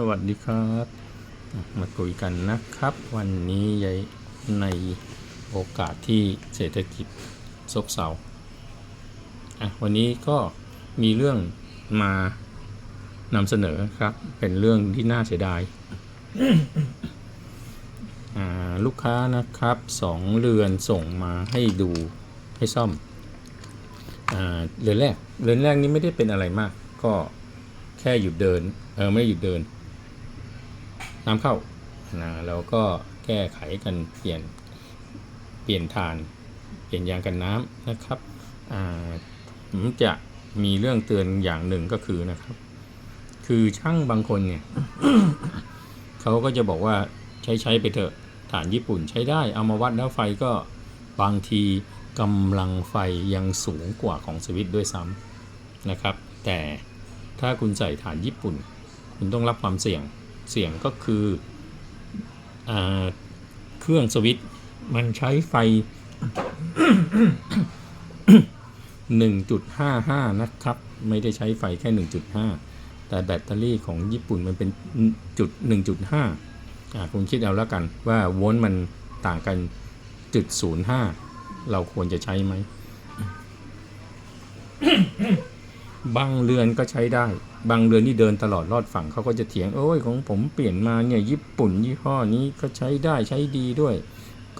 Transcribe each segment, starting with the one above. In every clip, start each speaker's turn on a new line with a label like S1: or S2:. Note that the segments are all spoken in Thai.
S1: สวัสดีครับ มาคุยกันนะครับ วันนี้ยายในโอกาสที่เศรษฐกิจซบเซาอะวันนี้ก็มีเรื่องมานำเสนอครับ เป็นเรื่องที่น่าเสียดายาลูกค้านะครับสองเรือนส่งมาให้ดูให้ซ่อมอเรือนแรก เรือนแรกนี้ไม่ได้เป็นอะไรมาก ก็แค่หยุดเดิน เออไม่หยุดเดิน น้ำเข้านะเราก็แก้ไขกันเปลี่ยนเปลี่ยนฐานเปลี่ยนยางกันน้ำนะครับผมจะมีเรื่องเตือนอย่างหนึ่งก็คือนะครับ คือช่างบางคนเนี่ยเขาก็จะบอกว่าใช้ใช้ไปเถอะฐานญี่ปุ่นใช้ได้ เอามาวัดแล้วไฟก็บางทีกำลังไฟยังสูงกว่าของสวิตด้วยซ้ำนะครับ แต่ถ้าคุณใส่ฐานญี่ปุ่น คุณต้องรับความเสี่ยง เสี่ยงก็คืออเครื่องสวิตมันใช้ไฟ 1.55 นะครับ ไม่ได้ใช้ไฟแค่ 1.5 แต่แบตเตอรี่ของญี่ปุ่นมันเป็นจุด1.5อ่าคุณคิดเอาแล้วกันว่าโวลต์มันต่างกันจุด05 เราควรจะใช้ไหม บางเรือนก็ใช้ได้ บางเรือนที่เดินตลอดรอดฝั่งเขาก็จะเถียงโอ้ยของผมเปลี่ยนมาเนี่ยญี่ปุ่นยี่ห้อนี้ก็ใช้ได้ใช้ดีด้วย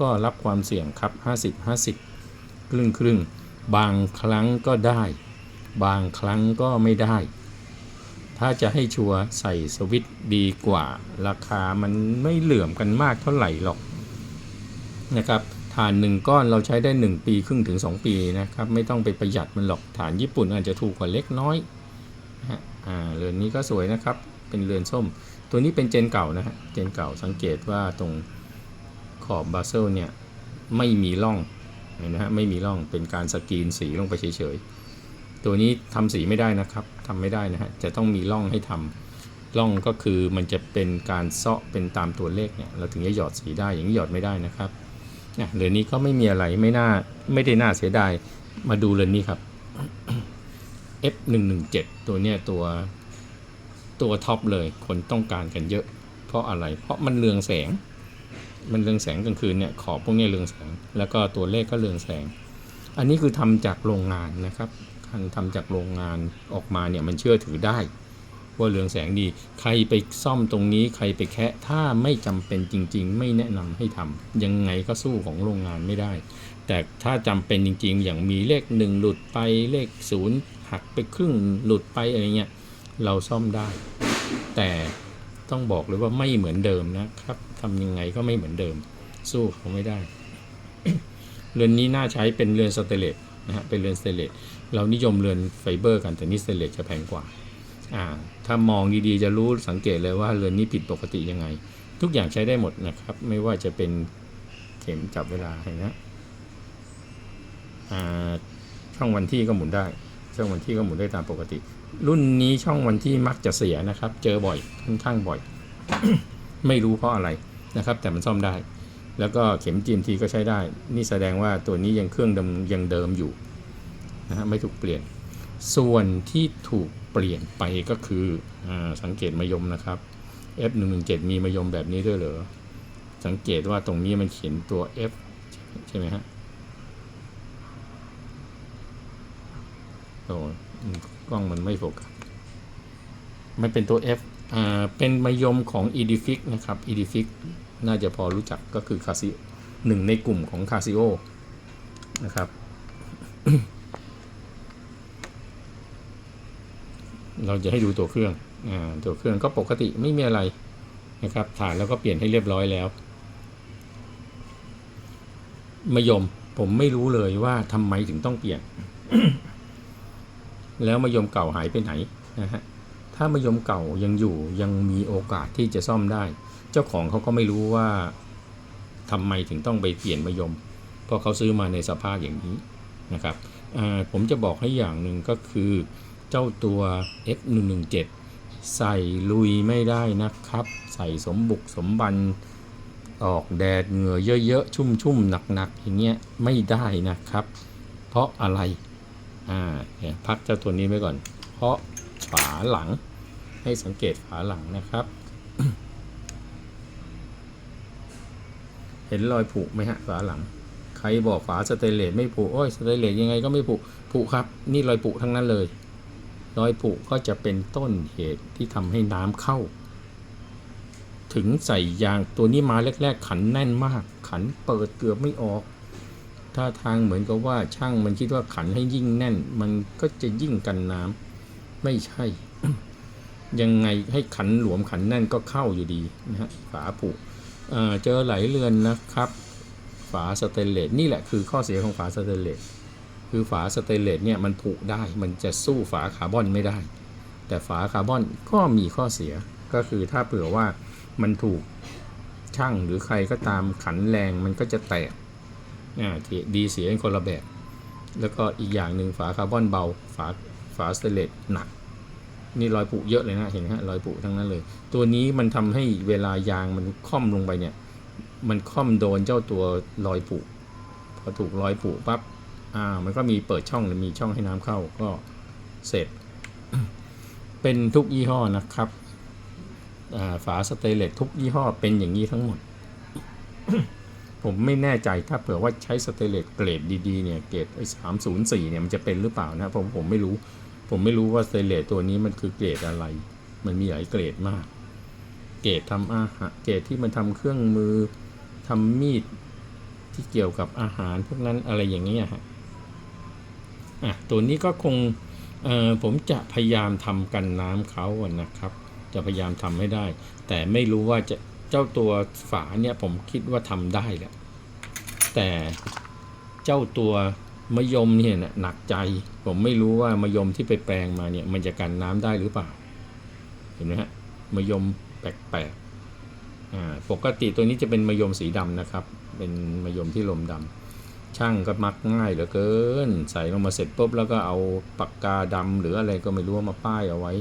S1: ก็รับความเสี่ยงครับ 50 50 ครึ่งครึ่งบางครั้งก็ได้ บางครั้งก็ไม่ได้ ถ้าจะให้ชัวร์ใส่สวิตดีกว่า ราคามันไม่เหลื่อมกันมากเท่าไหร่หรอกนะครับฐานหนึ่งก้อนเราใช้ได้ 1 ปีครึ่งถึง 2 ปีนะครับ ไม่ต้องไปประหยัดมันหรอกฐานญี่ปุ่นอาจจะถูกกว่าเล็กน้อย อ่าเรือนนี้ก็สวยนะครับ เป็นเรือนส้ม ตัวนี้เป็นเจนเก่านะฮะ เจนเก่าสังเกตว่าตรงขอบบาเซลเนี่ยไม่มีร่องเห็นะฮะ ไม่มีร่อง เป็นการสกรีนสีลงไปเฉยๆ ตัวนี้ทำสีไม่ได้นะครับทำไม่ได้นะฮะ จะต้องมีร่องให้ทำร่องก็คือมันจะเป็นการเซาะเป็นตามตัวเลขเนี่ย เราถึงจะหยอดสีได้ อย่างนี้หยอดไม่ได้นะครับเนี่ยเรือนนี้ก็ไม่มีอะไรไม่น่าไม่ได้น่าเสียดาย มาดูเรือนนี้ครับ F 1 1 7 ตัวเนี้ยตัวตัวท็อปเลยคนต้องการกันเยอะ เพราะอะไรเพราะมันเรืองแสง มันเรืองแสงกลางคืนเนี่ยขอบพวกนี้เรืองแสง แล้วก็ตัวเลขก็เรืองแสง อันนี้คือทำจากโรงงานนะครับการทำจากโรงงานออกมาเนี่ยมันเชื่อถือได้ ว่าเรืองแสงดี ใครไปซ่อมตรงนี้ใครไปแคะถ้าไม่จำเป็นจริง ๆ ไม่แนะนำให้ทำยังไงก็สู้ของโรงงานไม่ได้ แต่ถ้าจำเป็นจริง ๆ อย่างมีเลขหนึ่งหลุดไปเลขศูนย์หักไปครึ่งหลุดไปอะไรเงี้ยเราซ่อมได้ แต่ต้องบอกเลยว่าไม่เหมือนเดิมนะครับทำยังไงก็ไม่เหมือนเดิม สู้เขาไม่ได้ เรือนนี้น่าใช้เป็นเรือนสเตเลสนะฮะเป็นเรือนสเตเลสเรานิยมเรือนไฟเบอร์กันแต่นี่สเตเลสจะแพงกว่าอ่า ถ้ามองดีๆจะรู้สังเกตเลยว่าเรือนนี้ผิดปกติยังไง ทุกอย่างใช้ได้หมดนะครับ ไม่ว่าจะเป็นเข็มจับเวลาเห็นนะ ช่องวันที่ก็หมุนได้ ช่องวันที่ก็หมุนได้ตามปกติ รุ่นนี้ช่องวันที่มักจะเสียนะครับ เจอบ่อยค่อนข้างบ่อย ไม่รู้เพราะอะไรนะครับ แต่มันซ่อมได้ แล้วก็เข็ม GMT ก็ใช้ได้ นี่แสดงว่าตัวนี้ยังเครื่องเดิมยังเดิมอยู่นะฮะไม่ถูกเปลี่ยน ส่วนที่ถูกเปลี่ยนไปก็คืออสังเกตมายมนะครับ F117 มีมายมแบบนี้ด้วยเหรอสังเกตว่าตรงนี้มันเขียนตัว F ใช่ไหมฮะ โอ้กล้องมันไม่โฟกัสมันเป็นตัว F อ่าเป็นมายมของ Edifix นะครับ Edifix น่าจะพอรู้จักก็คือ Casio หนึ่งในกลุ่มของ Casio นะครับ เราจะให้ดูตัวเครื่องอ่าตัวเครื่องก็ปกติไม่มีอะไรนะครับถ่านแล้วก็เปลี่ยนให้เรียบร้อยแล้วมายมผมไม่รู้เลยว่าทำไมถึงต้องเปลี่ยน แล้วมายมเก่าหายไปไหนนะฮะถ้ามายมเก่ายังอยู่ยังมีโอกาสที่จะซ่อมได้ เจ้าของเขาก็ไม่รู้ว่าทำไมถึงต้องไปเปลี่ยนมายม เพราะเขาซื้อมาในสภาพอย่างนี้นะครับผมจะบอกให้อย่างหนึ่งก็คือ เจ้าตัว F117 ใส่ลุยไม่ได้นะครับ ใส่สมบุกสมบันออกแดดเหงื่อเยอะๆ ชุ่มๆ หนักๆ อย่างเงี้ยไม่ได้นะครับ เพราะอะไร อ่าเนี่ยพักเจ้าตัวนี้ไว้ก่อน เพราะฝาหลังให้สังเกตฝาหลังนะครับ เห็นรอยผุไหมฮะฝาหลัง ใครบอกฝาสเตเลสไม่ผุโอ้ยสเตเลสยังไงก็ไม่ผุผุครับ นี่รอยผุทั้งนั้นเลยรอยผุก็จะเป็นต้นเหตุที่ทำให้น้ำเข้า ถึงใส่ยางตัวนี้มาแรก ๆ ขันแน่นมาก ขันเปิดเกือบไม่ออก ถ้าทางเหมือนกับว่าช่างมันคิดว่าขันให้ยิ่งแน่น มันก็จะยิ่งกันน้ำไม่ใช่ ยังไงให้ขันหลวมขันแน่นก็เข้าอยู่ดีนะฮะฝาผุเจอไหลเรือนนะครับ ฝาสเตนเลสนี่แหละคือข้อเสียของฝาสเตนเลสคือฝาสเตนเลสเนี่ยมันผุได้มันจะสู้ฝาคาร์บอนไม่ได้ แต่ฝาคาร์บอนก็มีข้อเสียก็คือถ้าเผื่อว่ามันถูกช่างหรือใครก็ตามขันแรงมันก็จะแตก ดีเสียเป็นคนละแบบ แล้วก็อีกอย่างหนึ่งฝาคาร์บอนเบา ฝาฝาสเตเลสหนัก นี่รอยผุเยอะเลยนะเห็นไหมฮะรอยผุทั้งนั้นเลย ตัวนี้มันทำให้เวลายางมันค่อมลงไปเนี่ย มันค่อมโดนเจ้าตัวรอยผุพอถูกรอยผุปั๊บอ่ามันก็มีเปิดช่องหรือมีช่องให้น้ำเข้าก็เสร็จ เป็นทุกยี่ห้อนะครับฝาสเตเลสทุกยี่ห้อเป็นอย่างนี้ทั้งหมด ผมไม่แน่ใจถ้าเผื่อว่าใช้สเตเลสเกรดดีๆเนี่ยเกรดไอ้สามศูนย์สี่เนี่ยมันจะเป็นหรือเปล่านะผมผมไม่รู้ ผมไม่รู้ว่าสเตเลสตัวนี้มันคือเกรดอะไร มันมีหลายเกรดมาก เกรดทำอาหารเกรดที่มันทำเครื่องมือทำมีดที่เกี่ยวกับอาหารพวกนั้นอะไรอย่างเงี้ยฮะอะตัวนี้ก็คงเอ่อผมจะพยายามทำกันน้ำเขานะครับ จะพยายามทำให้ได้ แต่ไม่รู้ว่าจะ จ้าตัวฝาเนี่ยผมคิดว่าทำได้แหละ แต่เจ้าตัวมะยมเนี่ยน่ะหนักใจ ผมไม่รู้ว่ามะยมที่ไปแปลงมาเนี่ยมันจะกันน้ำได้หรือเปล่า เห็นไหมฮะมะยมแปลกๆอ่าปกติตัวนี้จะเป็นมะยมสีดำนะครับ เป็นมะยมที่ลมดำช่างก็มักง่ายเหลือเกิน ใส่ลงมาเสร็จปุ๊บแล้วก็เอาปากกาดำหรืออะไรก็ไม่รู้มาป้ายเอาไว้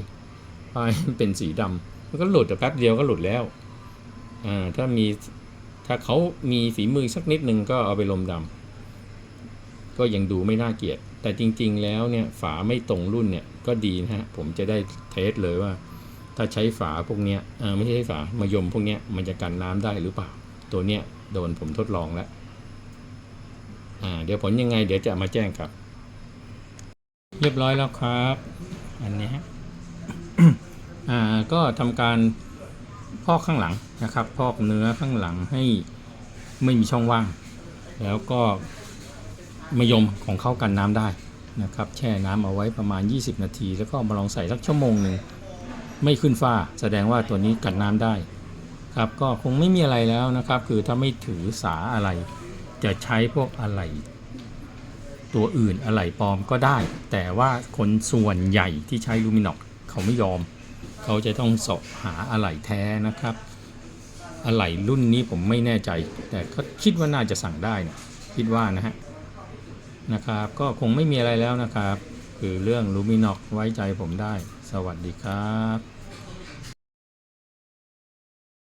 S1: ป้ายเป็นสีดำมันก็หลุดแต่แป๊บเดียวก็หลุดแล้ว อ่าถ้ามีถ้าเขามีฝีมือสักนิดหนึ่งก็เอาไปลมดำก็ยังดูไม่น่าเกลียด แต่จริง ๆ แล้วเนี่ยฝาไม่ตรงรุ่นเนี่ยก็ดีนะฮะ ผมจะได้เทสเลยว่า ถ้าใช้ฝาพวกเนี้ยเออไม่ใช่ฝามายมพวกเนี้ยมันจะกันน้ำได้หรือเปล่า ตัวเนี้ยโดนผมทดลองแล้วอ่าเดี๋ยวผลยังไงเดี๋ยวจะมาแจ้งครับ เรียบร้อยแล้วครับ อันนี้ฮะอ่าก็ทำการ พอกข้างหลังนะครับพอกเนื้อข้างหลังให้ไม่มีช่องว่าง แล้วก็มยมของเขากันน้ำได้นะครับ แช่น้ำเอาไว้ประมาณ 20 นาที แล้วก็มาลองใส่สักชั่วโมงหนึ่งไม่ขึ้นฝ้า แสดงว่าตัวนี้กันน้ำได้ครับก็คงไม่มีอะไรแล้วนะครับ คือถ้าไม่ถือสาอะไร จะใช้พวกอะไร ตัวอื่นอะไรปลอมก็ได้ แต่ว่าคนส่วนใหญ่ที่ใช้ลูมินอกเขาไม่ยอม เขาจะต้องสอบหาอะไหล่แท้นะครับอะไหล่รุ่นนี้ผมไม่แน่ใจ แต่ก็คิดว่าน่าจะสั่งได้นะคิดว่านะฮะนะครับ ก็คงไม่มีอะไรแล้วนะครับ คือเรื่องลูมินอกไว้ใจผมได้ สวัสดีครับ